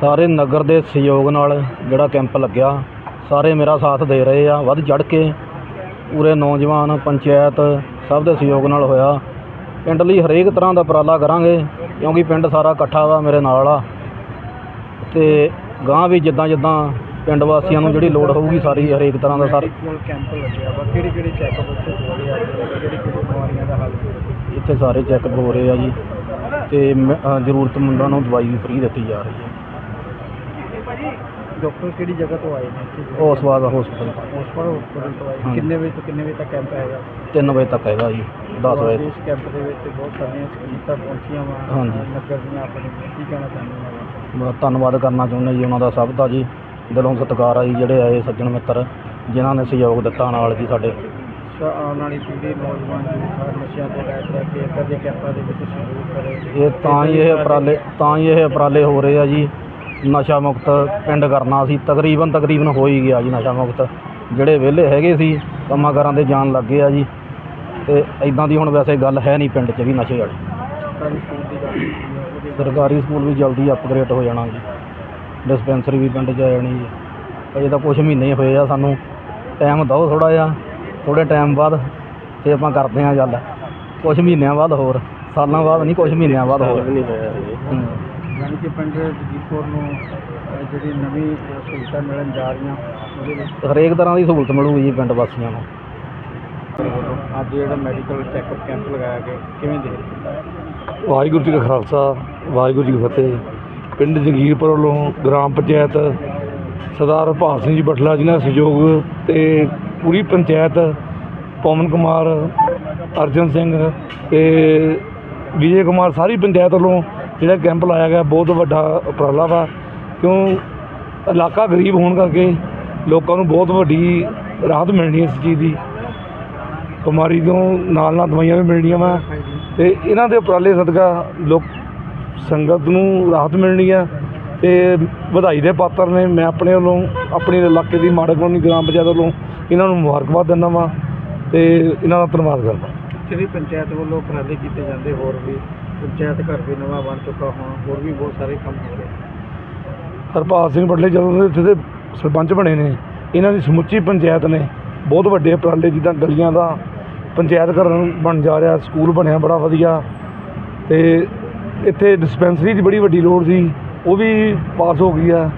ਸਾਰੇ ਨਗਰ ਦੇ ਸਹਿਯੋਗ ਨਾਲ ਜਿਹੜਾ ਕੈਂਪ ਲੱਗਿਆ, ਸਾਰੇ ਮੇਰਾ ਸਾਥ ਦੇ ਰਹੇ ਆ, ਵੱਧ ਚੜ ਕੇ ਪੂਰੇ ਨੌਜਵਾਨ, ਪੰਚਾਇਤ ਸਭ ਦੇ ਸਹਿਯੋਗ ਨਾਲ ਹੋਇਆ। ਪਿੰਡ ਲਈ ਹਰੇਕ ਤਰ੍ਹਾਂ ਦਾ ਉਪਰਾਲਾ ਕਰਾਂਗੇ ਕਿਉਂਕਿ ਪਿੰਡ ਸਾਰਾ ਇਕੱਠਾ ਵਾ ਮੇਰੇ ਨਾਲ ਆ ਤੇ ਗਾਂ ਵੀ ਜਿੱਦਾਂ ਜਿੱਦਾਂ ਪਿੰਡ ਵਾਸੀਆਂ ਨੂੰ ਜਿਹੜੀ ਲੋੜ ਹੋਊਗੀ ਸਾਰੀ ਹਰੇਕ ਤਰ੍ਹਾਂ ਦਾ ਸਰ। ਮੈਡੀਕਲ ਕੈਂਪ ਲੱਗਿਆ ਵਾ। ਕਿਹੜੀ ਕਿਹੜੀ ਚੈੱਕਅਪ ਉੱਥੇ ਹੋ ਰਹੀ ਆ? ਕਿਹੜੀ ਕਿਹੜੀ ਬਿਮਾਰੀਆਂ ਦਾ ਹੱਲ ਇੱਥੇ ਸਾਰੇ ਚੈੱਕਅਪ ਹੋ ਰਹੇ ਆ ਜੀ। ਤੇ ਜ਼ਰੂਰਤਮੰਦਾਂ ਨੂੰ ਦਵਾਈ ਵੀ ਫ੍ਰੀ ਦਿੱਤੀ ਜਾ ਰਹੀ ਹੈ। ਡਾਕਟਰ ਕਿਹੜੀ ਜਗ੍ਹਾ ਤੋਂ ਆਏ ਨੇ? ਇੱਥੇ ਉਸਵਾਦ ਹਸਪਤਾਲ ਹਸਪਤਾਲ ਹਸਪਤਾਲ ਤੋਂ। ਆਏ। ਕਿੰਨੇ ਵਜੇ ਤੋਂ ਕਿੰਨੇ ਵਜੇ ਤੱਕ ਕੈਂਪ ਹੈਗਾ 3 ਵਜੇ ਤੱਕ ਹੈਗਾ ਜੀ 10 ਵਜੇ ਇਸ ਕੈਂਪ ਦੇ ਵਿੱਚ ਬਹੁਤ ਸਾਰੀਆਂ ਸਕੀਮਾਂ ਪਹੁੰਚੀਆਂ ਵਾ। ਹਾਂਜੀ। ਨਗਰ ਦੀਆਂ ਆਪਣੇ ਕੀ ਕਹਿਣਾ ਚਾਹੁੰਦੇ ਨੇ ਮੈਂ ਧੰਨਵਾਦ ਕਰਨਾ ਚਾਹੁੰਦਾ ਜੀ ਉਹਨਾਂ ਦਾ ਸਭ ਦਾ ਜੀ। ਦਿਲੋਂ ਸਤਿਕਾਰ ਆ ਜੀ ਜਿਹੜੇ ਆਏ ਸੱਜਣ ਮਿੱਤਰ ਜਿਨ੍ਹਾਂ ਨੇ ਸਹਿਯੋਗ ਦਿੱਤਾ ਨਾਲ ਜੀ ਸਾਡੇ। ਸੋ ਆਉਣ ਵਾਲੀ ਪੀੜ੍ਹੀ ਨੌਜਵਾਨ ਯੂਥ ਨਸ਼ਿਆਂ ਤੋਂ ਰਹਿਤ ਰਹਿ ਕੇ ਇੱਦਾਂ ਦੇ ਕੈਂਪਾਂ ਦੇ ਵਿੱਚ ਸਹਿਯੋਗ ਕਰੇ। ਇਹ ਤਾਂ ਹੀ ਇਹ ਉਪਰਾਲੇ ਤਾਂ ਹੀ ਇਹ ਉਪਰਾਲੇ ਹੋ ਰਹੇ ਆ ਜੀ। ਨਸ਼ਾ ਮੁਕਤ ਪਿੰਡ ਕਰਨਾ ਸੀ ਤਕਰੀਬਨ ਤਕਰੀਬਨ ਹੋ ਹੀ ਗਿਆ ਜੀ ਨਸ਼ਾ ਮੁਕਤ। ਜਿਹੜੇ ਵਿਹਲੇ ਹੈਗੇ ਸੀ ਕੰਮਾਂ ਕਾਰਾਂ ਦੇ ਜਾਣ ਲੱਗੇ ਆ ਜੀ। ਤੇ ਇਦਾਂ ਦੀ ਹੁਣ ਵੈਸੇ ਗੱਲ ਹੈ ਨਹੀਂ ਪਿੰਡ 'ਚ ਵੀ ਨਸ਼ੇ ਵਾਲੀ। ਸਰਕਾਰੀ ਸਕੂਲ ਵੀ ਜਲਦੀ ਅਪਗ੍ਰੇਡ ਹੋ ਜਾਣਾ ਜੀ। ਡਿਸਪੈਂਸਰੀ ਵੀ ਪਿੰਡ 'ਚ ਆ ਜਾਣੀ ਜੀ। ਅਜੇ ਤਾਂ ਕੁਝ ਮਹੀਨੇ ਹੋਏ ਆ ਸਾਨੂੰ। ਟਾਈਮ ਦਿਓ ਥੋੜਾ ਜਿਹਾ ਥੋੜੇ ਟਾਈਮ ਬਾਅਦ ਤੇ ਆਪਾਂ ਕਰਦੇ ਹਾਂ ਗੱਲ। ਕੁਝ ਮਹੀਨਿਆਂ ਬਾਅਦ ਹੋਰ ਸਾਲਾਂ ਬਾਅਦ ਨਹੀਂ ਕੁਝ ਮਹੀਨਿਆਂ ਬਾਅਦ ਹੋਰ। ਯਾਨੀ ਕਿ ਪਿੰਡ ਜਗੀਰਪੁਰ ਨੂੰ ਅਹ, ਜਿਹੜੀ ਨਵੀਂ ਅਹ, ਸਹੂਲਤਾਂ ਮਿਲਣ ਜਾ ਰਹੀਆਂ ਉਹਦੇ ਵਿੱਚ ਹਰੇਕ ਤਰ੍ਹਾਂ ਦੀ ਸਹੂਲਤ ਮਿਲੂਗੀ ਜੀ ਪਿੰਡ ਵਾਸੀਆਂ ਨੂੰ। ਅੱਜ ਜਿਹੜਾ ਮੈਡੀਕਲ ਚੈੱਕਅਪ ਕੈਂਪ ਲਗਾਇਆ ਗਿਆ ਕਿਵੇਂ ਦੇਖਦੇ ਵਾਹਿਗੁਰੂ ਜੀ ਕਾ ਖਾਲਸਾ ਵਾਹਿਗੁਰੂ ਜੀ ਕੀ ਫਤਿਹ। ਪਿੰਡ ਜੰਗੀਰਪੁਰ ਵੱਲੋਂ ਗ੍ਰਾਮ ਪੰਚਾਇਤ ਸਰਦਾਰ ਭਾਗ ਸਿੰਘ ਜੀ ਬਟਲਾ ਜੀ ਨਾਲ ਸਹਿਯੋਗ ਤੇ ਪੂਰੀ ਪੰਚਾਇਤ ਪਵਨ ਕੁਮਾਰ ਅਰਜਨ ਸਿੰਘ ਤੇ ਵਿਜੇ ਕੁਮਾਰ ਸਾਰੀ ਪੰਚਾਇਤ ਵੱਲੋਂ ਜਿਹੜਾ ਕੈਂਪ ਲਾਇਆ ਗਿਆ ਬਹੁਤ ਵੱਡਾ ਉਪਰਾਲਾ ਵਾ। ਕਿਉਂ ਇਲਾਕਾ ਗਰੀਬ ਹੋਣ ਕਰਕੇ ਲੋਕਾਂ ਨੂੰ ਬਹੁਤ ਵੱਡੀ ਰਾਹਤ ਮਿਲਣੀ ਇਸ ਚੀਜ਼ ਦੀ। ਬਿਮਾਰੀ ਤੋਂ ਨਾਲ ਨਾਲ ਦਵਾਈਆਂ ਵੀ ਮਿਲਣੀਆਂ ਵਾ। ਤੇ ਇਹਨਾਂ ਦੇ ਉਪਰਾਲੇ ਸਦਕਾ ਲੋਕ ਸੰਗਤ ਨੂੰ ਰਾਹਤ ਮਿਲਣੀ ਆ ਤੇ ਵਧਾਈ ਦੇ ਪਾਤਰ ਨੇ। ਮੈਂ ਆਪਣੇ ਵੱਲੋਂ ਆਪਣੇ ਇਲਾਕੇ ਦੀ ਮਾੜਾ ਗ੍ਰਾਮ ਪੰਚਾਇਤ ਵੱਲੋਂ ਇਹਨਾਂ ਨੂੰ ਮੁਬਾਰਕਬਾਦ ਦਿੰਦਾ ਵਾਂ ਤੇ ਇਹਨਾਂ ਦਾ ਧੰਨਵਾਦ ਕਰਦਾ। ਜਿਹੜੀ ਪੰਚਾਇਤ ਵੱਲੋਂ ਉਪਰਾਲੇ ਕੀਤੇ ਜਾਂਦੇ ਹੋਰ ਵੀ ਪੰਚਾਇਤ ਘਰ ਵੀ ਨਵਾਂ ਬਣ ਚੁੱਕਾ ਹੁਣ, ਹੋਰ ਵੀ ਬਹੁਤ ਸਾਰੇ ਕੰਮ ਹੋ ਰਹੇ। ਹਰਪਾਲ ਸਿੰਘ ਬਟਲੇ ਜਦੋਂ ਦੇ ਇੱਥੇ ਦੇ ਸਰਪੰਚ ਬਣੇ ਨੇ, ਇਹਨਾਂ ਦੀ ਸਮੁੱਚੀ ਪੰਚਾਇਤ ਨੇ, ਬਹੁਤ ਵੱਡੇ ਉਪਰਾਲੇ ਜਿੱਦਾਂ ਗਲੀਆਂ ਦਾ ਪੰਚਾਇਤ ਘਰ ਬਣ ਜਾ ਰਿਹਾ, ਸਕੂਲ ਬਣਿਆ ਬੜਾ ਵਧੀਆ, ਤੇ ਇੱਥੇ ਡਿਸਪੈਂਸਰੀ ਦੀ ਬੜੀ ਵੱਡੀ ਲੋੜ ਸੀ, ਉਹ ਵੀ ਪਾਸ ਹੋ ਗਈ ਆ,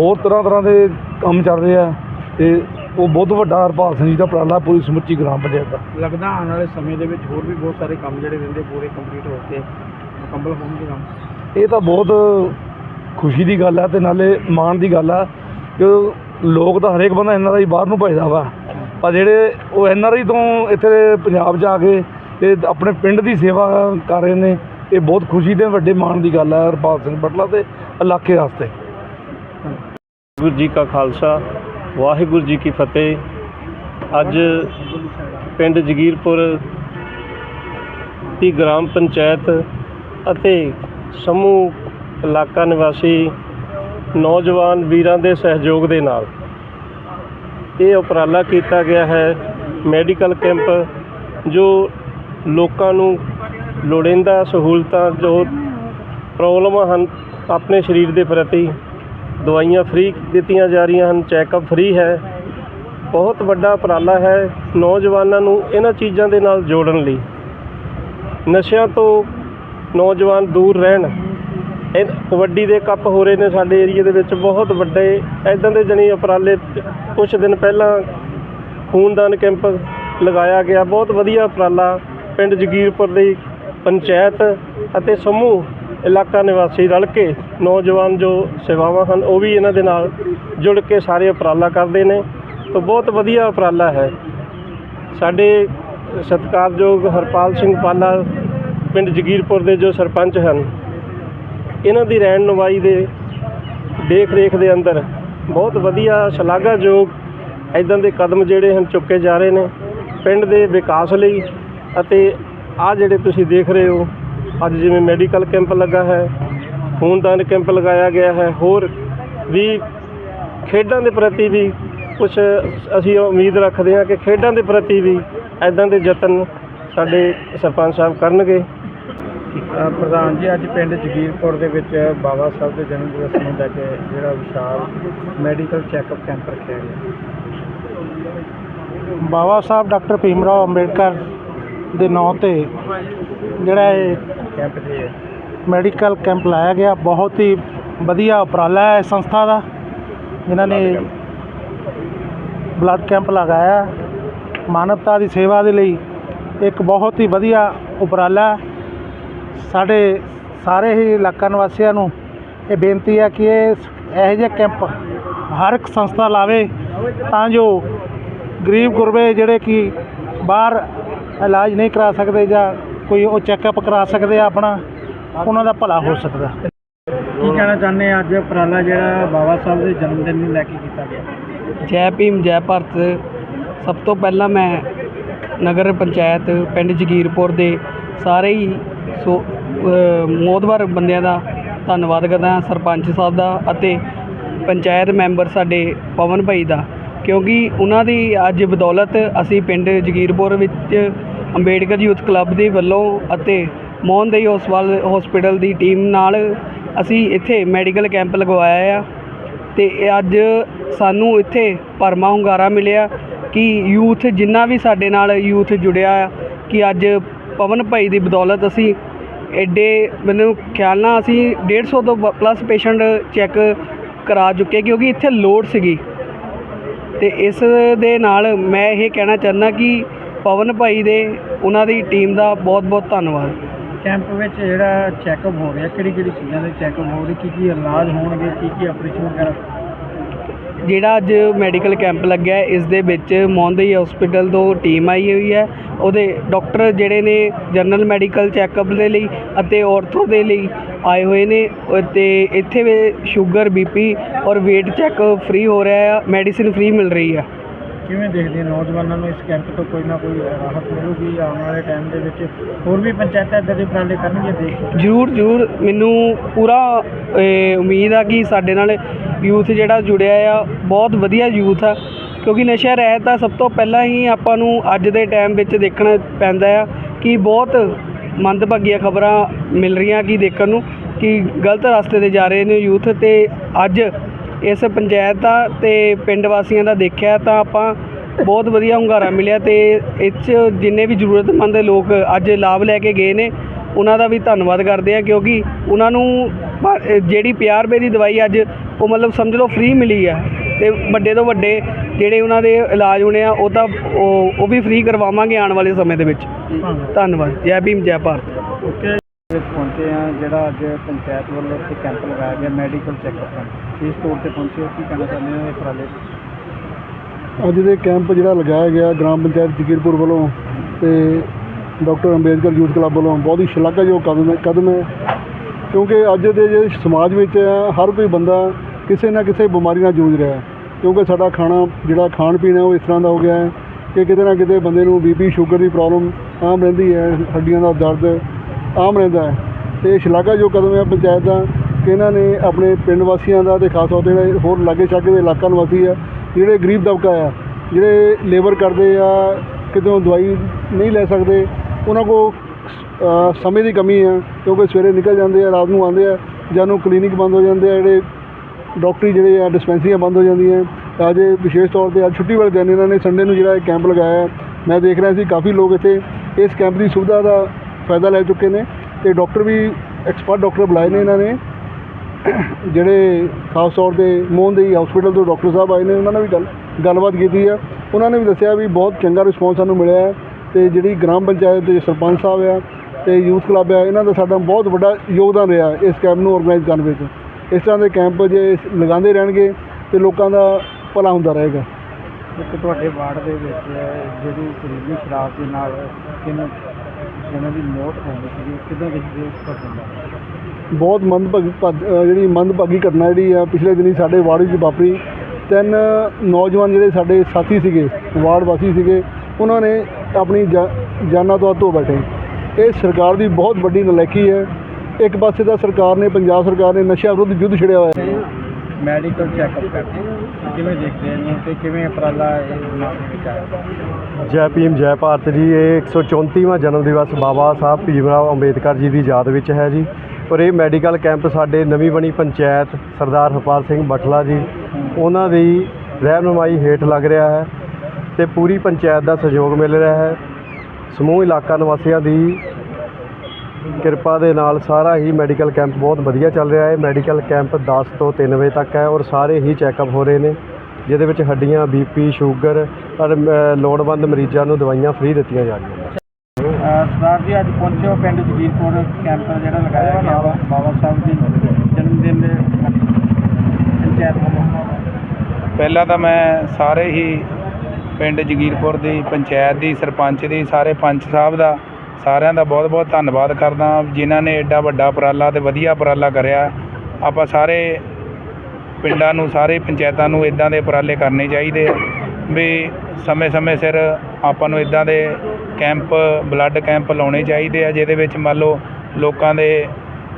ਹੋਰ ਤਰ੍ਹਾਂ ਤਰ੍ਹਾਂ ਦੇ ਕੰਮ ਚੱਲ ਰਹੇ ਆ, ਤੇ ਉਹ ਬਹੁਤ ਵੱਡਾ ਹਰਪਾਲ ਸਿੰਘ ਜੀ ਦਾ ਉਪਰਾਲਾ ਪੂਰੀ ਸਮੁੱਚੀ ਗ੍ਰਾਮ ਪੰਚਾਇਤ ਦਾ। ਲੱਗਦਾ ਆਉਣ ਵਾਲੇ ਸਮੇਂ ਦੇ ਵਿੱਚ ਹੋਰ ਵੀ ਬਹੁਤ ਸਾਰੇ ਕੰਮ ਜਿਹੜੇ ਰਹਿੰਦੇ ਪੂਰੇ ਕੰਪਲੀਟ ਹੋ ਕੇ ਮੁਕੰਮਲ ਹੋਣਗੇ ਕੰਮ। ਇਹ ਤਾਂ ਬਹੁਤ ਖੁਸ਼ੀ ਦੀ ਗੱਲ ਹੈ ਤੇ ਨਾਲੇ ਮਾਣ ਦੀ ਗੱਲ ਆ ਕਿ ਲੋਕ ਤਾਂ ਹਰੇਕ ਬੰਦਾ ਐਨ ਆਰ ਆਈ ਬਾਹਰ ਨੂੰ ਭੇਜਦਾ ਵਾ। ਪਰ ਜਿਹੜੇ ਉਹ ਐਨ ਆਰ ਆਈ ਤੋਂ ਇੱਥੇ ਪੰਜਾਬ 'ਚ ਆ ਕੇ ਤੇ ਆਪਣੇ ਪਿੰਡ ਦੀ ਸੇਵਾ ਕਰ ਰਹੇ ਨੇ ਇਹ ਬਹੁਤ ਖੁਸ਼ੀ ਤੇ ਵੱਡੇ ਮਾਣ ਦੀ ਗੱਲ ਹੈ ਹਰਪਾਲ ਸਿੰਘ ਬਟਲਾ ਤੇ ਇਲਾਕੇ ਵਾਸਤੇ। ਵਾਹਿਗੁਰੂ ਜੀ ਕਾ ਖਾਲਸਾ ਵਾਹਿਗੁਰੂ ਜੀ ਕੀ ਫਤਿਹ। ਅੱਜ ਪਿੰਡ ਜਗੀਰਪੁਰ ਦੀ ਗ੍ਰਾਮ ਪੰਚਾਇਤ ਅਤੇ ਸਮੂਹ ਇਲਾਕਾ ਨਿਵਾਸੀ ਨੌਜਵਾਨ ਵੀਰਾਂ ਦੇ ਸਹਿਯੋਗ ਦੇ ਨਾਲ ਇਹ ਉਪਰਾਲਾ ਕੀਤਾ ਗਿਆ ਹੈ ਮੈਡੀਕਲ ਕੈਂਪ, ਜੋ ਲੋਕਾਂ ਨੂੰ ਲੋੜੀਂਦਾ ਸਹੂਲਤਾਂ ਜੋ ਪ੍ਰੋਬਲਮਾਂ ਹਨ, ਆਪਣੇ ਸਰੀਰ ਦੇ ਪ੍ਰਤੀ ਦਵਾਈਆਂ ਫ੍ਰੀ ਦਿੱਤੀਆਂ ਜਾ ਰਹੀਆਂ ਹਨ ਚੈੱਕਅਪ ਫ੍ਰੀ ਹੈ। ਬਹੁਤ ਵੱਡਾ ਉਪਰਾਲਾ ਹੈ ਨੌਜਵਾਨਾਂ ਨੂੰ ਇਹਨਾਂ ਚੀਜ਼ਾਂ ਦੇ ਨਾਲ ਜੋੜਨ ਲਈ। ਨਸ਼ਿਆਂ ਤੋਂ ਨੌਜਵਾਨ ਦੂਰ ਰਹਿਣ। ਇਹ ਕਬੱਡੀ ਦੇ ਕੱਪ ਹੋ ਰਹੇ ਨੇ ਸਾਡੇ ਏਰੀਏ ਦੇ ਵਿੱਚ, ਬਹੁਤ ਵੱਡੇ। ਐਦਾਂ ਦੇ ਜਣੀ ਉਪਰਾਲੇ ਕੁਝ ਦਿਨ ਪਹਿਲਾਂ ਖੂਨਦਾਨ ਕੈਂਪ ਲਗਾਇਆ ਗਿਆ। ਬਹੁਤ ਵਧੀਆ ਉਪਰਾਲਾ। ਪਿੰਡ ਜਗੀਰਪੁਰ ਦੀ ਪੰਚਾਇਤ ਅਤੇ ਸਮੂਹ ਇਲਾਕਾ ਨਿਵਾਸੀ ਰਲ ਕੇ ਨੌਜਵਾਨ ਜੋ ਸੇਵਾਵਾਂ ਹਨ, ਉਹ ਵੀ ਇਹਨਾਂ ਦੇ ਨਾਲ ਜੁੜ ਕੇ ਸਾਰੇ ਉਪਰਾਲਾ ਕਰਦੇ ਨੇ। ਤਾਂ ਬਹੁਤ ਵਧੀਆ ਉਪਰਾਲਾ ਹੈ। ਸਾਡੇ ਸਤਿਕਾਰਯੋਗ ਹਰਪਾਲ ਸਿੰਘ ਪਾਲਾ ਪਿੰਡ ਜਗੀਰਪੁਰ ਦੇ ਜੋ ਸਰਪੰਚ ਹਨ, ਇਹਨਾਂ ਦੀ ਰਹਿਣ ਨਵਾਈ ਦੇ ਦੇਖ ਰੇਖ ਦੇ ਅੰਦਰ ਬਹੁਤ ਵਧੀਆ ਸ਼ਲਾਘਾਯੋਗ ਇਦਾਂ ਦੇ ਕਦਮ ਜਿਹੜੇ ਹਨ, ਚੁੱਕੇ ਜਾ ਰਹੇ ਨੇ। ਪਿੰਡ ਦੇ ਵਿਕਾਸ ਲਈ ਅਤੇ ਆ ਜਿਹੜੇ ਤੁਸੀਂ ਦੇਖ ਰਹੇ ਹੋ ਅੱਜ ਜਿਵੇਂ ਮੈਡੀਕਲ ਕੈਂਪ ਲੱਗਾ ਹੈ ਖੂਨਦਾਨ ਕੈਂਪ ਲਗਾਇਆ ਗਿਆ ਹੈ ਹੋਰ ਵੀ ਖੇਡਾਂ ਦੇ ਪ੍ਰਤੀ ਵੀ ਕੁਝ ਅਸੀਂ ਉਮੀਦ ਰੱਖਦੇ ਹਾਂ ਕਿ ਖੇਡਾਂ ਦੇ ਪ੍ਰਤੀ ਵੀ ਐਦਾਂ ਦੇ ਯਤਨ ਸਾਡੇ ਸਰਪੰਚ ਸਾਹਿਬ ਕਰਨਗੇ। ਪ੍ਰਧਾਨ ਜੀ ਅੱਜ ਪਿੰਡ ਜਗੀਰਪੁਰ ਦੇ ਵਿੱਚ ਬਾਬਾ ਸਾਹਿਬ ਦੇ ਜਨਮ ਦਿਵਸ ਨੂੰ ਲੈ ਕੇ ਜਿਹੜਾ ਵਿਸ਼ਾਲ ਮੈਡੀਕਲ ਚੈੱਕਅਪ ਕੈਂਪ ਰੱਖਿਆ ਗਿਆ। ਬਾਬਾ ਸਾਹਿਬ ਡਾਕਟਰ ਭੀਮਰਾਓ ਅੰਬੇਡਕਰ ਦੇ ਨਾਂ ਤੇ ਜਿਹੜਾ ਇਹ ਕੈਂਪ ਹੈ। ਮੈਡੀਕਲ ਕੈਂਪ ਲਾਇਆ ਗਿਆ। ਬਹੁਤ ਹੀ ਵਧੀਆ ਉਪਰਾਲਾ ਹੈ ਇਸ ਸੰਸਥਾ ਦਾ। ਜਿਨ੍ਹਾਂ ਨੇ ਬਲੱਡ ਕੈਂਪ ਲਗਾਇਆ। ਮਾਨਵਤਾ ਦੀ ਸੇਵਾ ਦੇ ਲਈ ਇੱਕ ਬਹੁਤ ਹੀ ਵਧੀਆ ਉਪਰਾਲਾ। ਸਾਡੇ ਸਾਰੇ ਹੀ ਇਲਾਕਾ ਨਿਵਾਸੀਆਂ ਨੂੰ ਇਹ ਬੇਨਤੀ ਹੈ ਕਿ ਇਹ ਇਹੋ ਜਿਹੇ ਕੈਂਪ ਹਰ ਇੱਕ ਸੰਸਥਾ ਲਾਵੇ ਤਾਂ ਜੋ ਗਰੀਬ ਗੁਰਬੇ ਜਿਹੜੇ ਕਿ ਬਾਹਰ ਇਲਾਜ ਨਹੀਂ ਕਰਾ ਸਕਦੇ ਜਾਂ ਕੋਈ ਉਹ ਚੈੱਕਅਪ ਕਰਾ ਸਕਦੇ ਆ ਆਪਣਾ ਉਹਨਾਂ ਦਾ ਭਲਾ ਹੋ ਸਕਦਾ। ਕੀ ਕਹਿਣਾ ਚਾਹੁੰਦੇ ਆ? ਅੱਜ ਉਪਰਾਲਾ ਜਿਹੜਾ ਬਾਬਾ ਸਾਹਿਬ ਦੇ ਜਨਮ ਦਿਨ ਨੂੰ ਲੈ ਕੇ ਕੀਤਾ ਗਿਆ। ਜੈ ਭੀਮ ਜੈ ਭਾਰਤ। ਸਭ ਤੋਂ ਪਹਿਲਾਂ ਮੈਂ ਨਗਰ ਪੰਚਾਇਤ ਪਿੰਡ ਜਗੀਰਪੁਰ ਦੇ ਸਾਰੇ ਹੀ ਸੋ ਮੋਹਤਬਰ ਬੰਦਿਆਂ ਦਾ ਧੰਨਵਾਦ ਕਰਦਾ ਹਾਂ ਸਰਪੰਚ ਸਾਹਿਬ ਦਾ ਅਤੇ ਪੰਚਾਇਤ ਮੈਂਬਰ ਸਾਡੇ ਪਵਨ ਭਾਈ ਦਾ। ਕਿਉਂਕਿ ਉਹਨਾਂ ਦੀ ਅੱਜ ਬਦੌਲਤ ਅਸੀਂ ਪਿੰਡ ਜਗੀਰਪੁਰ ਵਿੱਚ ਅੰਬੇਡਕਰ ਯੂਥ ਕਲੱਬ ਦੇ ਵੱਲੋਂ ਅਤੇ ਮੋਹਨਦਈ ਹਸਪਤਾਲ ਹਸਪੀਟਲ ਦੀ ਟੀਮ ਨਾਲ ਅਸੀਂ ਇੱਥੇ ਮੈਡੀਕਲ ਕੈਂਪ ਲਗਵਾਇਆ ਆ ਤੇ ਅੱਜ ਸਾਨੂੰ ਇੱਥੇ ਭਰਮਾ ਹੁੰਗਾਰਾ ਮਿਲਿਆ ਕਿ ਯੂਥ ਜਿੰਨਾ ਵੀ ਸਾਡੇ ਨਾਲ ਯੂਥ ਜੁੜਿਆ ਆ ਕਿ ਅੱਜ ਪਵਨ ਭਾਈ ਦੀ ਬਦੌਲਤ ਅਸੀਂ ਐਡੇ ਮੈਨੂੰ ਖਿਆਲ ਨਾਲ ਅਸੀਂ 150 ਤੋਂ ਪਲੱਸ ਪੇਸ਼ੈਂਟ ਚੈੱਕ ਕਰਾ ਚੁੱਕੇ ਕਿਉਂਕਿ ਇੱਥੇ ਲੋੜ ਸੀਗੀ। ਤੇ ਇਸ ਦੇ ਨਾਲ ਮੈਂ ਇਹ ਕਹਿਣਾ ਚਾਹੁੰਦਾ ਕਿ ਪਵਨ ਭਾਈ ਦੇ ਉਹਨਾਂ ਦੀ ਟੀਮ ਦਾ ਬਹੁਤ ਬਹੁਤ ਧੰਨਵਾਦ। ਕੈਂਪ ਵਿੱਚ ਜਿਹੜਾ ਚੈੱਕਅਪ ਹੋ ਰਿਹਾ ਕਿਹੜੀ ਕਿਹੜੀ ਚੀਜ਼ਾਂ ਦੇ ਚੈੱਕਅਪ ਹੋ ਰਹੇ ਕੀ ਕੀ ਇਲਾਜ ਹੋਣਗੇ ਕੀ ਕੀ ਆਪਰੇਸ਼ਨ ਵਗੈਰਾ? ਜਿਹੜਾ ਅੱਜ ਮੈਡੀਕਲ ਕੈਂਪ ਲੱਗਿਆ ਇਸ ਦੇ ਵਿੱਚ ਮੋਹਨਦਈ ਹਸਪੀਟਲ ਤੋਂ ਟੀਮ ਆਈ ਹੋਈ ਹੈ। ਉਹਦੇ ਡਾਕਟਰ ਜਿਹੜੇ ਨੇ ਜਨਰਲ ਮੈਡੀਕਲ ਚੈੱਕਅਪ ਦੇ ਲਈ ਅਤੇ ਔਰਥੋ ਦੇ ਲਈ ਆਏ ਹੋਏ ਨੇ ਤੇ ਇੱਥੇ ਵੇ ਸ਼ੂਗਰ ਬੀਪੀ ਔਰ weight ਚੈੱਕ ਫ੍ਰੀ ਹੋ ਰਿਹਾ ਹੈ ਮੈਡੀਸਿਨ ਫ੍ਰੀ ਮਿਲ ਰਹੀ ਹੈ। ਕਿਵੇਂ ਦੇਖਦੇ ਨੌਜਵਾਨਾਂ ਨੂੰ ਇਸ ਕੈਂਪ ਤੋਂ ਕੋਈ ਨਾ ਕੋਈ ਰਾਹਤ ਮਿਲੂਗੀ? ਆਉਣ ਵਾਲੇ ਟਾਈਮ ਦੇ ਵਿੱਚ ਹੋਰ ਵੀ ਪੰਚਾਇਤਾਂ ਇੱਦਾਂ ਦੇ ਉਪਰਾਲੇ ਕਰਨਗੇ ਦੇਖ ਜ਼ਰੂਰ ਜ਼ਰੂਰ। ਮੈਨੂੰ ਪੂਰਾ ਉਮੀਦ ਆ ਕਿ ਸਾਡੇ ਨਾਲ ਯੂਥ ਜਿਹੜਾ ਜੁੜਿਆ ਆ, ਬਹੁਤ ਵਧੀਆ ਯੂਥ ਆ। ਕਿਉਂਕਿ ਨਸ਼ਾ ਰਹਿਤ ਤਾਂ ਸਭ ਤੋਂ ਪਹਿਲਾਂ ਹੀ ਆਪਾਂ ਨੂੰ ਅੱਜ ਦੇ ਟਾਈਮ ਵਿੱਚ ਦੇਖਣਾ ਪੈਂਦਾ ਆ ਕਿ ਬਹੁਤ ਮੰਦਭਾਗੀਆਂ ਖਬਰਾਂ ਮਿਲ ਰਹੀਆਂ ਕਿ ਦੇਖਣ ਨੂੰ ਕਿ ਗਲਤ ਰਸਤੇ ਤੇ ਜਾ ਰਹੇ ਨੇ ਯੂਥ ਤੇ ਅੱਜ ਇਸ ਪੰਚਾਇਤ ਦਾ ਤੇ ਪਿੰਡ ਵਾਸੀਆਂ ਦਾ ਦੇਖਿਆ ਤਾਂ ਆਪਾਂ ਬਹੁਤ ਵਧੀਆ ਹੁੰਗਾਰਾ ਮਿਲਿਆ ਤੇ ਇਹ 'ਚ ਜਿੰਨੇ ਵੀ ਜ਼ਰੂਰਤਮੰਦ ਲੋਕ ਅੱਜ ਲਾਭ ਲੈ ਕੇ ਗਏ ਨੇ ਉਹਨਾਂ ਦਾ ਵੀ ਧੰਨਵਾਦ ਕਰਦੇ ਆ ਕਿਉਂਕਿ ਉਹਨਾਂ ਨੂੰ ਜਿਹੜੀ 50 ਰੁਪਏ ਦੀ ਦਵਾਈ ਅੱਜ ਉਹ ਮਤਲਬ ਸਮਝ ਲਓ ਫ੍ਰੀ ਮਿਲੀ ਆ ਤੇ ਵੱਡੇ ਤੋਂ ਵੱਡੇ ਜਿਹੜੇ ਉਹਨਾਂ ਦੇ ਇਲਾਜ ਹੋਣੇ ਆ ਉਹ ਤਾਂ ਉਹ ਵੀ ਫ੍ਰੀ ਕਰਵਾਵਾਂਗੇ ਆਉਣ ਵਾਲੇ ਸਮੇਂ ਦੇ ਵਿੱਚ। ਧੰਨਵਾਦ। ਜੈ ਭੀਮ ਜੈ ਭਾਰਤ। ਪਹੁੰਚੇ ਆ ਜਿਹੜਾ ਅੱਜ ਪੰਚਾਇਤ ਵੱਲੋਂ ਇੱਥੇ ਕੈਂਪ ਲਗਾਇਆ ਗਿਆ, ਮੈਡੀਕਲ ਚੈੱਕਅਪ ਕੈਂਪ। ਇਸ ਤੌਰ ਤੇ ਪਹੁੰਚੇ ਹੋ, ਕੀ ਕਹਿਣਾ ਚਾਹੁੰਦੇ ਹੋ ਇਹ ਉਪਰਾਲੇ ਅੱਜ ਦੇ ਕੈਂਪ ਜਿਹੜਾ ਲਗਾਇਆ ਗਿਆ ਗ੍ਰਾਮ ਪੰਚਾਇਤ ਜਗੀਰਪੁਰ ਵੱਲੋਂ ਤੇ ਡਾਕਟਰ ਅੰਬੇਦਕਰ ਯੂਥ ਕਲੱਬ ਵੱਲੋਂ ਬਹੁਤ ਹੀ ਸ਼ਲਾਘਾਯੋਗ ਕਦਮ ਕਦਮ ਹੈ। ਕਿਉਂਕਿ ਅੱਜ ਦੇ ਜੇ ਸਮਾਜ ਵਿੱਚ ਹਰ ਕੋਈ ਬੰਦਾ ਕਿਸੇ ਨਾ ਕਿਸੇ ਬਿਮਾਰੀ ਨਾਲ ਜੂਝ ਰਿਹਾ ਕਿਉਂਕਿ ਸਾਡਾ ਖਾਣਾ, ਜਿਹੜਾ ਖਾਣ ਪੀਣ ਹੈ, ਉਹ ਇਸ ਤਰ੍ਹਾਂ ਦਾ ਹੋ ਗਿਆ ਹੈ ਕਿ ਕਿਤੇ ਨਾ ਕਿਤੇ ਬੰਦੇ ਨੂੰ ਬੀਪੀ ਸ਼ੂਗਰ ਦੀ ਪ੍ਰੋਬਲਮ ਆਮ ਰਹਿੰਦੀ ਹੈ, ਹੱਡੀਆਂ ਦਾ ਦਰਦ ਆਮ ਰਹਿੰਦਾ ਹੈ। ਤੇ ਇਹ ਸ਼ਲਾਘਾਯੋਗ ਕਦਮ ਹੈ ਪੰਚਾਇਤ ਦਾ ਕਿ ਇਹਨਾਂ ਨੇ ਆਪਣੇ ਪਿੰਡ ਵਾਸੀਆਂ ਦਾ ਤੇ ਖਾਸ ਤੌਰ ਤੇ ਜਿਹੜੇ ਹੋਰ ਲਾਗੇ ਛਾਗੇ ਦੇ ਇਲਾਕਾ ਨਿਵਾਸੀ ਆ, ਜਿਹੜੇ ਗਰੀਬ ਦਬਕਾ ਆ, ਜਿਹੜੇ ਲੇਬਰ ਕਰਦੇ ਆ, ਕਿਤੋਂ ਦਵਾਈ ਨਹੀਂ ਲੈ ਸਕਦੇ, ਉਹਨਾਂ ਕੋ ਸਮੇਂ ਦੀ ਕਮੀ ਆ, ਕਿਉਂਕਿ ਸਵੇਰੇ ਨਿਕਲ ਜਾਂਦੇ ਆ, ਰਾਤ ਨੂੰ ਆਉਂਦੇ ਆ, ਜਾਂ ਨੂੰ ਕਲੀਨਿਕ ਬੰਦ ਹੋ ਜਾਂਦੇ ਆ, ਜਿਹੜੇ ਡਾਕਟਰੀ ਜਿਹੜੇ ਆ, ਡਿਸਪੈਂਸਰੀਆਂ ਬੰਦ ਹੋ ਜਾਂਦੀਆਂ ਅੱਜ ਵਿਸ਼ੇਸ਼ ਤੌਰ ਤੇ ਅੱਜ ਛੁੱਟੀ ਵਾਲੇ ਦਿਨ ਇਹਨਾਂ ਨੇ ਸੰਡੇ ਨੂੰ ਜਿਹੜਾ ਇਹ ਕੈਂਪ ਲਗਾਇਆ, ਮੈਂ ਦੇਖ ਰਿਹਾ ਸੀ ਕਾਫੀ ਲੋਕ ਇੱਥੇ ਇਸ ਕੈਂਪ ਦੀ ਸੁਵਿਧਾ ਦਾ ਫਾਇਦਾ ਲੈ ਚੁੱਕੇ ਨੇ। ਤੇ ਡਾਕਟਰ ਵੀ ਐਕਸਪਰਟ ਡਾਕਟਰ ਬੁਲਾਏ ਨੇ ਇਹਨਾਂ ਨੇ। ਜਿਹੜੇ ਖਾਸ ਤੌਰ ਤੇ ਮੋਹਨ ਦੇ ਹਸਪੀਟਲ ਤੋਂ ਡਾਕਟਰ ਸਾਹਿਬ ਆਏ ਨੇ, ਉਹਨਾਂ ਨਾਲ ਵੀ ਗੱਲ ਗੱਲਬਾਤ ਕੀਤੀ ਆ। ਉਹਨਾਂ ਨੇ ਵੀ ਦੱਸਿਆ ਵੀ ਬਹੁਤ ਚੰਗਾ ਰਿਸਪੌਂਸ ਸਾਨੂੰ ਮਿਲਿਆ ਹੈ ਤੇ ਜਿਹੜੀ ਗ੍ਰਾਮ ਪੰਚਾਇਤ ਦੇ ਸਰਪੰਚ ਸਾਹਿਬ ਆ ਤੇ ਯੂਥ ਕਲੱਬ ਆ, ਇਹਨਾਂ ਦਾ ਸਾਡਾ ਬਹੁਤ ਵੱਡਾ ਯੋਗਦਾਨ ਰਿਹਾ ਇਸ ਕੈਂਪ ਨੂੰ ਆਰਗੇਨਾਈਜ਼ ਕਰਨ ਵਿੱਚ। ਇਸ ਤਰ੍ਹਾਂ ਦੇ ਕੈਂਪ ਜੇ ਲਗਾਉਂਦੇ ਰਹਿਣਗੇ ਤੇ ਲੋਕਾਂ ਦਾ ਭਲਾ ਹੁੰਦਾ ਰਹੇਗਾ। ਇੱਕ ਤੁਹਾਡੇ ਵਾਰਡ ਦੇ ਵਿੱਚ ਜਿਹੜੀ ਘਰੇਲੂ ਸ਼ਰਾਬ ਦੇ ਨਾਲ ਕਿੰਨ ਜਿਹਨਾਂ ਦੀ ਮੌਤ ਹੋ ਗਈ ਸੀ ਕਿਦਾਂ ਦੇਖਦੇ ਹੋ ਘਟਨਾ ਬਹੁਤ ਮੰਦਭਾਗੀ ਭੱਜ- ਅ, ਜਿਹੜੀ ਮੰਦਭਾਗੀ ਘਟਨਾ ਜਿਹੜੀ ਆ ਪਿਛਲੇ ਦਿਨੀ ਸਾਡੇ ਵਾਰਡ ਵਿੱਚ ਵਾਪਰੀ। ਤਿੰਨ ਨੌਜਵਾਨ ਜਿਹੜੇ ਸਾਡੇ ਸਾਥੀ ਸੀਗੇ ਵਾਰਡ ਵਾਸੀ ਸੀਗੇ ਉਹਨਾਂ ਨੇ ਆਪਣੀ ਜਾ- ਜਾਨਾਂ ਤੋਂ ਧੋ ਬੈਠੇ। ਇਹ ਸਰਕਾਰ ਦੀ ਬਹੁਤ ਵੱਡੀ ਨਲਾਇਕੀ ਹੈ। ਇੱਕ ਪਾਸੇ ਤਾਂ ਸਰਕਾਰ ਨੇ ਪੰਜਾਬ ਸਰਕਾਰ ਨੇ ਨਸ਼ਾ ਵਿਰੁੱਧ ਯੁੱਧ ਛਿੜਿਆ ਹੋਇਆ ਹੈ। ਮੈਡੀਕਲ ਚੈੱਕਅਪ ਕਰਦੇ ਆ। ਕਿਵੇਂ ਦੇਖਦੇ ਨੇ ਤੇ ਕਿਵੇਂ ਉਪਰਾਲਾ ਇਹ ਦਿਮਾਗ ਵਿੱਚ ਆਇਆ ਜੈ ਭੀਮ, ਜੈ ਭਾਰਤ ਜੀ, ਇਹ 134ਵਾਂ ਜਨਮ ਦਿਵਸ ਬਾਬਾ ਸਾਹਿਬ ਭੀਮ ਰਾਓ ਅੰਬੇਦਕਰ ਜੀ ਦੀ ਯਾਦ ਵਿੱਚ ਹੈ ਜੀ। ਔਰ ਇਹ ਮੈਡੀਕਲ ਕੈਂਪ ਸਾਡੇ ਨਵੀਂ ਬਣੀ ਪੰਚਾਇਤ ਸਰਦਾਰ ਹਰਪਾਲ ਸਿੰਘ ਬਠਲਾ ਜੀ, ਉਹਨਾਂ ਦੀ ਰਹਿਨੁਮਾਈ ਹੇਠ ਲੱਗ ਰਿਹਾ ਹੈ ਤੇ ਪੂਰੀ ਪੰਚਾਇਤ ਦਾ ਸਹਿਯੋਗ ਮਿਲ ਰਿਹਾ ਹੈ। ਸਮੂਹ ਇਲਾਕਾ ਨਿਵਾਸੀਆਂ ਦੀ ਕਿਰਪਾ ਦੇ ਨਾਲ ਸਾਰਾ ਹੀ ਮੈਡੀਕਲ ਕੈਂਪ ਬਹੁਤ ਵਧੀਆ ਚੱਲ ਰਿਹਾ ਹੈ। ਮੈਡੀਕਲ ਕੈਂਪ 10 ਤੋਂ 3 ਵਜੇ ਤੱਕ ਹੈ ਔਰ ਸਾਰੇ ਹੀ ਚੈੱਕਅਪ ਹੋ ਰਹੇ ਨੇ ਜਿਹਦੇ ਵਿੱਚ ਹੱਡੀਆਂ ਬੀਪੀ ਸ਼ੂਗਰ ਔਰ ਲੋੜਵੰਦ ਮਰੀਜ਼ਾਂ ਨੂੰ ਦਵਾਈਆਂ ਫ੍ਰੀ ਦਿੱਤੀਆਂ ਜਾ ਰਹੀਆਂ ਨੇ। ਸਰਦਾਰ ਜੀ ਅੱਜ ਪਹੁੰਚੇ ਪਿੰਡ ਜਗੀਰਪੁਰ ਕੈਂਪ ਜਿਹੜਾ ਲਗਾਇਆ ਗਿਆ ਬਾਬਾ ਸਾਹਿਬ ਦੇ ਜਨਮ ਦਿਨ ਦੇ ਪੰਚਾਇਤ ਵੱਲੋਂ। ਪਹਿਲਾਂ ਤਾਂ ਮੈਂ ਸਾਰੇ ਹੀ ਪਿੰਡ ਜਗੀਰਪੁਰ ਦੀ ਪੰਚਾਇਤ ਦੀ ਸਰਪੰਚ ਦੀ ਸਾਰੇ ਪੰਚ ਸਾਹਿਬ ਦਾ ਸਾਰਿਆਂ ਦਾ ਬਹੁਤ-ਬਹੁਤ ਧੰਨਵਾਦ ਕਰਦਾ ਜਿਨ੍ਹਾਂ ਨੇ ਐਡਾ ਵੱਡਾ ਉਪਰਾਲਾ ਅਤੇ ਵਧੀਆ ਉਪਰਾਲਾ ਕਰਿਆ। ਆਪਾਂ ਸਾਰੇ ਪਿੰਡਾਂ ਨੂੰ, ਸਾਰੇ ਪੰਚਾਇਤਾਂ ਨੂੰ ਇੱਦਾਂ ਦੇ ਉਪਰਾਲੇ ਕਰਨੇ ਚਾਹੀਦੇ ਆ ਵੀ ਸਮੇਂ-ਸਮੇਂ ਸਿਰ ਆਪਾਂ ਨੂੰ ਇੱਦਾਂ ਦੇ ਕੈਂਪ, ਬਲੱਡ ਕੈਂਪ ਲਾਉਣੇ ਚਾਹੀਦੇ ਆ, ਜਿਹਦੇ ਵਿੱਚ ਮੰਨ ਲਓ ਲੋਕਾਂ ਦੇ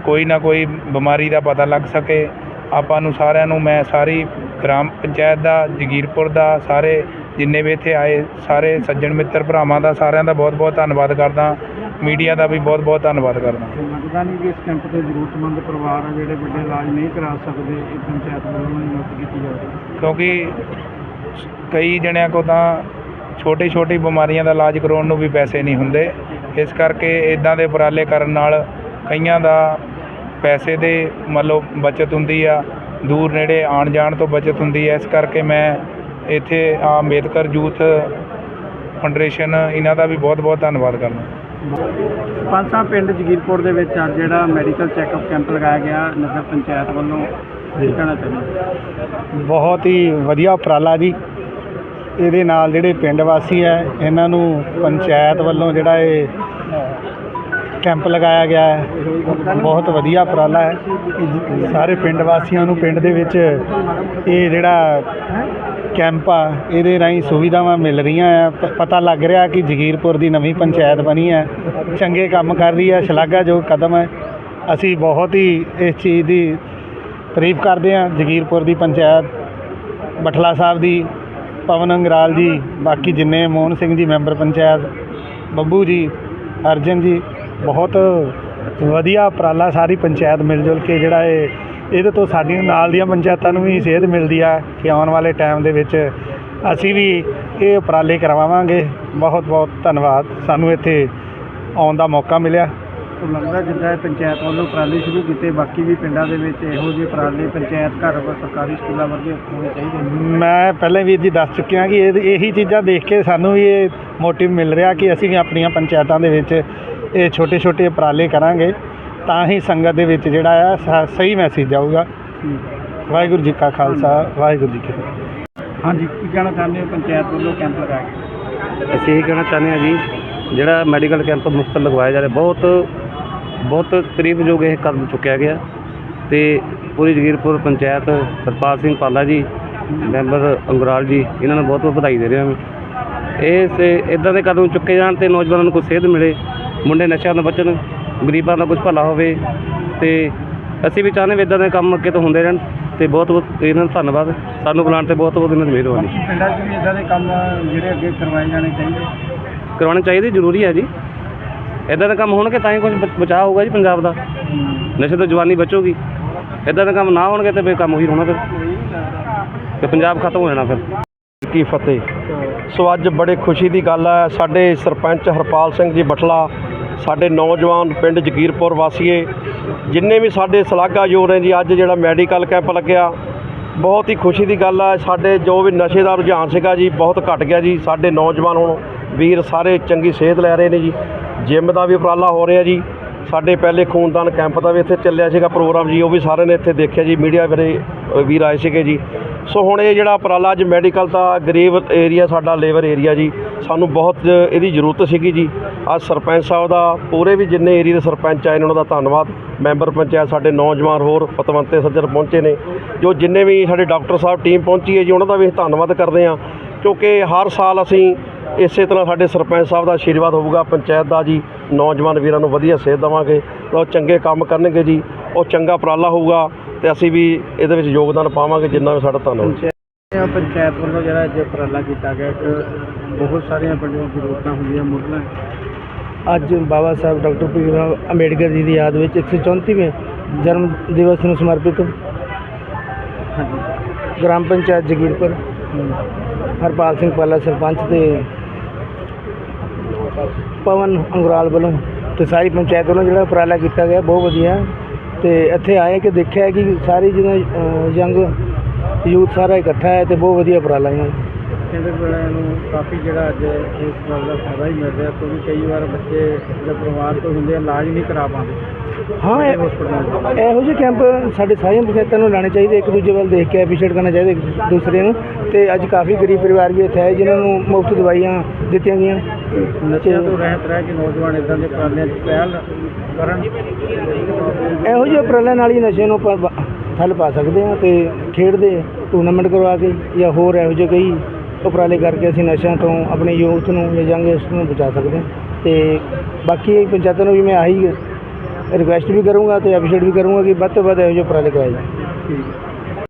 ਕੋਈ ਨਾ ਕੋਈ ਬਿਮਾਰੀ ਦਾ ਪਤਾ ਲੱਗ ਸਕੇ। ਆਪਾਂ ਨੂੰ ਸਾਰਿਆਂ ਨੂੰ, ਮੈਂ ਸਾਰੀ ਗ੍ਰਾਮ ਪੰਚਾਇਤ ਦਾ, ਜਗੀਰਪੁਰ ਦਾ, ਸਾਰੇ ਜਿੰਨੇ ਵੀ ਇੱਥੇ ਆਏ, ਸਾਰੇ ਸੱਜਣ ਮਿੱਤਰ ਭਰਾਵਾਂ ਦਾ ਸਾਰਿਆਂ ਦਾ ਬਹੁਤ-ਬਹੁਤ ਧੰਨਵਾਦ ਕਰਦਾ ਮੀਡੀਆ ਦਾ ਵੀ ਬਹੁਤ-ਬਹੁਤ ਧੰਨਵਾਦ ਕਰਦਾ। ਲੱਗਦਾ ਨਹੀਂ ਕਿ ਇਸ ਕੈਂਪ ਤੇ ਜ਼ਰੂਰਤਮੰਦ ਪਰਿਵਾਰ ਆ ਜਿਹੜੇ ਵੱਡੇ ਇਲਾਜ ਨਹੀਂ ਕਰਾ ਸਕਦੇ ਇਹ ਪੰਚਾਇਤ ਵੱਲੋਂ ਹੀ ਮਦਦ ਕੀਤੀ ਜਾਵੇ ਕਿਉਂਕਿ ਕਈ ਜਣਿਆਂ ਕੋ ਤਾਂ ਛੋਟੀ ਛੋਟੀ ਬਿਮਾਰੀਆਂ ਦਾ ਇਲਾਜ ਕਰਾਉਣ ਨੂੰ ਵੀ ਪੈਸੇ ਨਹੀਂ ਹੁੰਦੇ। ਇਸ ਕਰਕੇ ਇਦਾਂ ਦੇ ਉਪਰਾਲੇ ਕਰਨ ਨਾਲ ਕਈਆਂ ਦਾ ਪੈਸੇ ਦੇ ਮੰਨ ਲਓ ਬਚਤ ਹੁੰਦੀ ਆ ਦੂਰ ਨੇੜੇ ਆਉਣ ਜਾਣ ਤੋਂ ਬਚਤ ਹੁੰਦੀ ਹੈ ਇਸ ਕਰਕੇ ਮੈਂ ਇੱਥੇ ਆ ਅੰਬੇਦਕਰ ਯੂਥ ਫਾਊਂਡੇਸ਼ਨ ਇਹਨਾਂ ਦਾ ਵੀ ਬਹੁਤ ਬਹੁਤ ਧੰਨਵਾਦ ਕਰਦਾ। ਸਾਹਿਬ ਪਿੰਡ ਜਗੀਰਪੁਰ ਦੇ ਵਿੱਚ ਅੱਜ ਜਿਹੜਾ ਮੈਡੀਕਲ ਚੈੱਕਅਪ ਕੈਂਪ ਲਗਾਇਆ ਗਿਆ ਨਗਰ ਪੰਚਾਇਤ ਵੱਲੋਂ। ਕਹਿਣਾ ਚਾਹੁੰਦੇ ਬਹੁਤ ਹੀ ਵਧੀਆ ਉਪਰਾਲਾ ਜੀ। ਇਹਦੇ ਨਾਲ ਜਿਹੜੇ ਪਿੰਡ ਵਾਸੀ ਹੈ ਇਹਨਾਂ ਨੂੰ ਪੰਚਾਇਤ ਵੱਲੋਂ ਜਿਹੜਾ ਇਹ ਕੈਂਪ ਲਗਾਇਆ ਗਿਆ ਹੈ। ਬਹੁਤ ਵਧੀਆ ਉਪਰਾਲਾ ਹੈ। ਸਾਰੇ ਪਿੰਡ ਵਾਸੀਆਂ ਨੂੰ ਪਿੰਡ ਦੇ ਵਿੱਚ ਇਹ ਜਿਹੜਾ ਕੈਂਪ ਆ ਇਹਦੇ ਰਾਹੀਂ ਸੁਵਿਧਾਵਾਂ ਮਿਲ ਰਹੀਆਂ ਆ। ਪ- ਪਤਾ ਲੱਗ ਰਿਹਾ ਕਿ ਜਗੀਰਪੁਰ ਦੀ ਨਵੀਂ ਪੰਚਾਇਤ ਬਣੀ ਹੈ ਚੰਗੇ ਕੰਮ ਕਰ ਰਹੀ ਹੈ ਸ਼ਲਾਘਾਯੋਗ ਕਦਮ ਹੈ। ਅਸੀਂ ਬਹੁਤ ਹੀ ਇਸ ਚੀਜ਼ ਦੀ ਤਾਰੀਫ ਕਰਦੇ ਹਾਂ, ਜਗੀਰਪੁਰ ਦੀ ਪੰਚਾਇਤ, ਬਠਲਾ ਸਾਹਿਬ ਦੀ, ਪਵਨ ਅੰਗਰਾਲ ਜੀ, ਬਾਕੀ ਜਿੰਨੇ ਮੋਹਨ ਸਿੰਘ ਜੀ ਮੈਂਬਰ ਪੰਚਾਇਤ, ਬੱਬੂ ਜੀ, ਅਰਜਨ ਜੀ, ਬਹੁਤ ਵਧੀਆ ਉਪਰਾਲਾ ਸਾਰੀ ਪੰਚਾਇਤ ਮਿਲ ਜੁਲ ਕੇ ਜਿਹੜਾ ਇਹ ਇਹਦੇ ਤੋਂ ਸਾਡੀਆਂ ਨਾਲ ਦੀਆਂ ਪੰਚਾਇਤਾਂ ਨੂੰ ਵੀ ਸੇਧ ਮਿਲਦੀ ਆ ਕਿ ਆਉਣ ਵਾਲੇ ਟਾਈਮ ਦੇ ਵਿੱਚ ਅਸੀਂ ਵੀ ਇਹ ਉਪਰਾਲੇ ਕਰਵਾਵਾਂਗੇ। ਬਹੁਤ ਬਹੁਤ ਧੰਨਵਾਦ। ਸਾਨੂੰ ਇੱਥੇ ਆਉਣ ਦਾ ਮੌਕਾ ਮਿਲਿਆ। ਲੱਗਦਾ ਜਿੱਦਾਂ ਇਹ ਪੰਚਾਇਤ ਵੱਲੋਂ ਉਪਰਾਲੇ ਸ਼ੁਰੂ ਕੀਤੇ ਬਾਕੀ ਵੀ ਪਿੰਡਾਂ ਦੇ ਵਿੱਚ ਇਹੋ ਜਿਹੇ ਉਪਰਾਲੇ ਪੰਚਾਇਤ ਘਰ ਸਰਕਾਰੀ ਸਕੂਲਾਂ ਵਰਗੇ ਹੋਣੇ ਚਾਹੀਦੇ ਮੈਂ ਪਹਿਲਾਂ ਵੀ ਜੀ ਦੱਸ ਚੁੱਕਿਆ ਕਿ ਇਹ ਇਹੀ ਚੀਜ਼ਾਂ ਦੇਖ ਕੇ ਸਾਨੂੰ ਵੀ ਇਹ ਮੋਟਿਵ ਮਿਲ ਰਿਹਾ ਕਿ ਅਸੀਂ ਵੀ ਆਪਣੀਆਂ ਪੰਚਾਇਤਾਂ ਦੇ ਵਿੱਚ ਇਹ ਛੋਟੇ ਛੋਟੇ ਉਪਰਾਲੇ ਕਰਾਂਗੇ। ਤਾਂ ਹੀ ਸੰਗਤ ਦੇ ਵਿੱਚ ਜਿਹੜਾ ਆ ਸ- ਸਹੀ ਮੈਸੇਜ ਜਾਊਗਾ। ਵਾਹਿਗੁਰੂ ਜੀ ਕਾ ਖਾਲਸਾ ਵਾਹਿਗੁਰੂ ਜੀ ਕੀ ਫਤਿਹ। ਹਾਂਜੀ ਕੀ ਕਹਿਣਾ ਚਾਹੁੰਦੇ ਹੋ ਪੰਚਾਇਤ ਵੱਲੋਂ ਕੈਂਪ ਲਗਾਇਆ ਗਿਆ ਅਸੀਂ ਇਹ ਕਹਿਣਾ ਚਾਹੁੰਦੇ ਹਾਂ ਜੀ ਜਿਹੜਾ ਮੈਡੀਕਲ ਕੈਂਪ ਮੁਫਤ ਲਗਵਾਇਆ ਜਾ ਰਿਹਾ ਬਹੁਤ ਬਹੁਤ ਤਰੀਫਯੋਗ ਇਹ ਕਦਮ ਚੁੱਕਿਆ ਗਿਆ। ਤੇ ਪੂਰੀ ਜਗੀਰਪੁਰ ਪੰਚਾਇਤ ਸਰਪਾਲ ਸਿੰਘ ਪਾਲਾ ਜੀ ਮੈਂਬਰ ਅੰਗਰਾਲ ਜੀ ਇਹਨਾਂ ਨੂੰ ਬਹੁਤ ਬਹੁਤ ਵਧਾਈ ਦੇ ਰਿਹਾ ਮੈਂ। ਇਹ ਸੇ ਇਦਾਂ ਦੇ ਕਦਮ ਚੁੱਕੇ ਜਾਣ ਤੇ ਨੌਜਵਾਨਾਂ ਨੂੰ ਕੋਈ ਸੇਧ ਮਿਲੇ ਮੁੰਡੇ ਨਸ਼ਿਆਂ ਤੋਂ ਬਚਣ ਗਰੀਬਾਂ ਦਾ ਕੁਝ ਭਲਾ ਹੋਵੇ ਤੇ ਅਸੀਂ ਵੀ ਚਾਹੁੰਦੇ ਵੀ ਇਦਾਂ ਦੇ ਕੰਮ ਅੱਗੇ ਤੋਂ ਹੁੰਦੇ ਰਹਿਣ ਤੇ ਬਹੁਤ ਬਹੁਤ ਇਹਨਾਂ ਦਾ ਧੰਨਵਾਦ। ਸਾਨੂੰ ਬੁਲਾਉਣ ਤੇ ਬਹੁਤ ਬਹੁਤ ਇਹਨਾਂ ਦੀ ਮਿਹਰਬਾਨੀ ਪਿੰਡਾਂ 'ਚ ਵੀ ਇਦਾਂ ਦੇ ਕੰਮ ਜਿਹੜੇ ਅੱਗੇ ਕਰਵਾਏ ਜਾਣੇ ਚਾਹੀਦੇ? ਕਰਵਾਉਣੇ ਚਾਹੀਦੇ ਜ਼ਰੂਰੀ ਹੈ ਜੀ। ਇਦਾਂ ਦੇ ਕੰਮ ਹੋਣਗੇ ਤਾਂ ਹੀ ਕੁਝ ਬਚਾਅ ਹੋਊਗਾ ਜੀ ਪੰਜਾਬ ਦਾ। ਨਸ਼ੇ ਤੋਂ ਜਵਾਨੀ ਬਚੂਗੀ। ਇਦਾਂ ਦੇ ਕੰਮ ਨਾ ਹੋਣਗੇ ਤੇ ਫਿਰ ਕੰਮ ਉਹੀ ਹੋਣਾ ਫਿਰ। ਤੇ ਪੰਜਾਬ ਖਤਮ ਹੋ ਜਾਣਾ ਫਿਰ। ਕੀ ਫਤਿਹ। ਸੋ ਅੱਜ ਬੜੇ ਖੁਸ਼ੀ ਦੀ ਗੱਲ ਹੈ ਸਾਡੇ ਸਰਪੰਚ ਹਰਪਾਲ ਸਿੰਘ ਜੀ ਬਠਲਾ ਸਾਡੇ ਨੌਜਵਾਨ ਪਿੰਡ ਜਗੀਰਪੁਰ ਵਾਸੀਏ, ਜਿੰਨੇ ਵੀ ਸਾਡੇ ਸਲਾਘਾਯੋਗ ਨੇ ਜੀ, ਅੱਜ ਜਿਹੜਾ ਮੈਡੀਕਲ ਕੈਂਪ ਲੱਗਿਆ, ਬਹੁਤ ਹੀ ਖੁਸ਼ੀ ਦੀ ਗੱਲ ਆ, ਸਾਡੇ ਜੋ ਵੀ ਨਸ਼ੇ ਦਾ ਰੁਝਾਨ ਸੀਗਾ ਜੀ, ਬਹੁਤ ਘਟ ਗਿਆ ਜੀ। ਸਾਡੇ ਨੌਜਵਾਨ ਹੁਣ ਵੀਰ ਸਾਰੇ ਚੰਗੀ ਸਿਹਤ ਲੈ ਰਹੇ ਨੇ ਜੀ। ਜਿੰਮ ਦਾ ਵੀ ਉਪਰਾਲਾ ਹੋ ਰਿਹਾ ਜੀ। ਸਾਡੇ ਪਹਿਲੇ ਖੂਨਦਾਨ ਕੈਂਪ ਦਾ ਵੀ ਇੱਥੇ ਚੱਲਿਆ ਸੀਗਾ ਪ੍ਰੋਗਰਾਮ ਜੀ, ਉਹ ਵੀ ਸਾਰਿਆਂ ਨੇ ਇੱਥੇ ਦੇਖਿਆ ਜੀ, ਮੀਡੀਆ ਵੀਰੇ ਵੀਰ ਆਏ ਸੀਗੇ ਜੀ। ਸੋ ਹੁਣ ਇਹ ਜਿਹੜਾ ਉਪਰਾਲਾ ਅੱਜ ਮੈਡੀਕਲ ਦਾ ਗਰੀਬ ਏਰੀਆ, ਸਾਡਾ ਲੇਬਰ ਏਰੀਆ ਜੀ, ਸਾਨੂੰ ਬਹੁਤ ਇਹਦੀ ਜ਼ਰੂਰਤ ਸੀਗੀ ਜੀ। ਅੱਜ ਸਰਪੰਚ ਸਾਹਿਬ ਦਾ ਪੂਰੇ ਵੀ ਜਿੰਨੇ ਏਰੀਆ ਦੇ ਸਰਪੰਚ ਆਏ ਨੇ ਉਹਨਾਂ ਦਾ ਧੰਨਵਾਦ। ਮੈਂਬਰ ਪੰਚਾਇਤ ਸਾਡੇ ਨੌਜਵਾਨ ਹੋਰ ਪਤਵੰਤੇ ਸੱਜਣ ਪਹੁੰਚੇ ਨੇ, ਜੋ ਜਿੰਨੇ ਵੀ ਸਾਡੇ ਡਾਕਟਰ ਸਾਹਿਬ ਟੀਮ ਪਹੁੰਚੀ ਹੈ ਜੀ, ਉਹਨਾਂ ਦਾ ਵੀ ਅਸੀਂ ਧੰਨਵਾਦ ਕਰਦੇ ਹਾਂ। ਕਿਉਂਕਿ ਹਰ ਸਾਲ ਅਸੀਂ ਇਸੇ ਤਰ੍ਹਾਂ ਸਾਡੇ ਸਰਪੰਚ ਸਾਹਿਬ ਦਾ ਆਸ਼ੀਰਵਾਦ ਹੋਊਗਾ, ਪੰਚਾਇਤ ਦਾ ਜੀ, ਨੌਜਵਾਨ ਵੀਰਾਂ ਨੂੰ ਵਧੀਆ ਸੇਧ ਦੇਵਾਂਗੇ ਉਹ ਚੰਗੇ ਕੰਮ ਕਰਨਗੇ ਜੀ, ਉਹ ਚੰਗਾ ਉਪਰਾਲਾ ਹੋਊਗਾ ਤੇ ਅਸੀਂ ਵੀ ਇਹਦੇ ਵਿੱਚ ਯੋਗਦਾਨ ਪਾਵਾਂਗੇ, ਜਿੰਨਾ ਵੀ ਸਾਡਾ ਧੰਨਵਾਦ ਪੰਚਾਇਤ ਵੱਲੋਂ ਜਿਹੜਾ ਅੱਜ ਉਪਰਾਲਾ ਕੀਤਾ ਗਿਆ ਕਿ ਬਹੁਤ ਸਾਰੀਆਂ ਪਿੰਡਾਂ ਦੀ ਜ਼ਰੂਰਤਾਂ ਹੁੰਦੀਆਂ ਮੁੱਢਲਾਂ ਅੱਜ ਬਾਬਾ ਸਾਹਿਬ ਡਾਕਟਰ ਭੀਮ ਅੰਬੇਡਕਰ ਜੀ ਦੀ ਯਾਦ ਵਿੱਚ 134ਵੇਂ ਜਨਮ ਦਿਵਸ ਨੂੰ ਸਮਰਪਿਤ ਗ੍ਰਾਮ ਪੰਚਾਇਤ ਜਗੀਰਪੁਰ ਹਰਪਾਲ ਸਿੰਘ ਪਾਲਾ ਸਰਪੰਚ ਤੇ ਪਵਨ ਅੰਗਰਾਲ ਵੱਲੋਂ ਤੇ ਸਾਰੀ ਪੰਚਾਇਤ ਵੱਲੋਂ ਜਿਹੜਾ ਉਪਰਾਲਾ ਕੀਤਾ ਗਿਆ ਬਹੁਤ ਵਧੀਆ। ਤੇ ਇੱਥੇ ਆਏ ਕਿ ਦੇਖਿਆ ਕਿ ਸਾਰੀ ਜਿਹੜਾ ਯੰਗ ਯੂਥ ਸਾਰਾ ਇਕੱਠਾ ਹੈ ਤੇ ਬਹੁਤ ਵਧੀਆ ਉਪਰਾਲਾ ਹੈ ਕਹਿੰਦੇ ਬੜਿਆਂ ਨੂੰ ਕਾਫੀ ਜਿਹੜਾ ਅੱਜ ਇਸ ਗੱਲ ਦਾ ਫਾਇਦਾ ਹੀ ਮਿਲ ਰਿਹਾ ਕਿਉਂਕਿ ਕਈ ਵਾਰ ਬੱਚੇ ਜਿਹੜੇ ਪਰਿਵਾਰ ਤੋਂ ਹੁੰਦੇ ਆ ਇਲਾਜ ਨਹੀਂ ਕਰਾ ਪਾਉਂਦੇ। ਹਾਂ ਇਹ- ਹਸਪਤਾਲ ਇਹੋ ਜਿਹੇ ਕੈਂਪ ਸਾਡੇ ਸਾਰੀਆਂ ਪੰਚਾਇਤਾਂ ਨੂੰ ਲਾਣੇ ਚਾਹੀਦੇ ਇੱਕ ਦੂਜੇ ਵੱਲ ਦੇਖ ਕੇ ਐਪਰੀਸ਼ੀਏਟ ਕਰਨਾ ਚਾਹੀਦਾ ਇੱਕ ਦੂਸਰੇ ਨੂੰ। ਤੇ ਅੱਜ ਕਾਫੀ ਗਰੀਬ ਪਰਿਵਾਰ ਵੀ ਇੱਥੇ ਆਏ ਜਿਨ੍ਹਾਂ ਨੂੰ ਮੁਫਤ ਦਵਾਈਆਂ ਦਿੱਤੀਆਂ ਗਈਆਂ। ਨਸ਼ਿਆਂ ਤੋਂ ਰਹਿਤ ਰਹਿ ਕੇ ਨੌਜਵਾਨ ਇਦਾਂ ਦੇ ਉਪਰਾਲਿਆਂ 'ਚ ਪਹਿਲ ਕਰਨ। ਇਹੋ ਜਿਹੇ ਉਪਰਾਲਿਆਂ ਨਾਲ ਹੀ ਨਸ਼ੇ ਨੂੰ ਆਪਾਂ ਬ- ਠੱਲ ਪਾ ਸਕਦੇ ਹਾਂ ਤੇ ਖੇਡ ਦੇ ਟੂਰਨਾਮੈਂਟ ਕਰਵਾ ਕੇ ਜਾਂ ਹੋਰ ਇਹੋ ਜਿਹੇ ਕਈ ਉਪਰਾਲੇ ਕਰਕੇ ਅਸੀਂ ਨਸ਼ਿਆਂ ਤੋਂ ਆਪਣੇ ਯੂਥ ਨੂੰ ਜਾਂ ਯੰਗਸਟਰ ਨੂੰ ਬਚਾ ਸਕਦੇ ਹਾਂ। ਤੇ ਬਾਕੀ ਪੰਚਾਇਤਾਂ ਨੂੰ ਵੀ ਮੈਂ ਆਹੀ ਰਿਕੁਐਸਟ ਵੀ ਕਰੂੰਗਾ ਤੇ ਐਪਰੀਸ਼ੀਏਟ ਵੀ ਕਰੂੰਗਾ ਕਿ ਵੱਧ ਤੋਂ ਵੱਧ ਇਹੋ ਜਿਹੇ ਉਪਰਾਲੇ ਕਰਾਏ ਜਾਣ। ਠੀਕ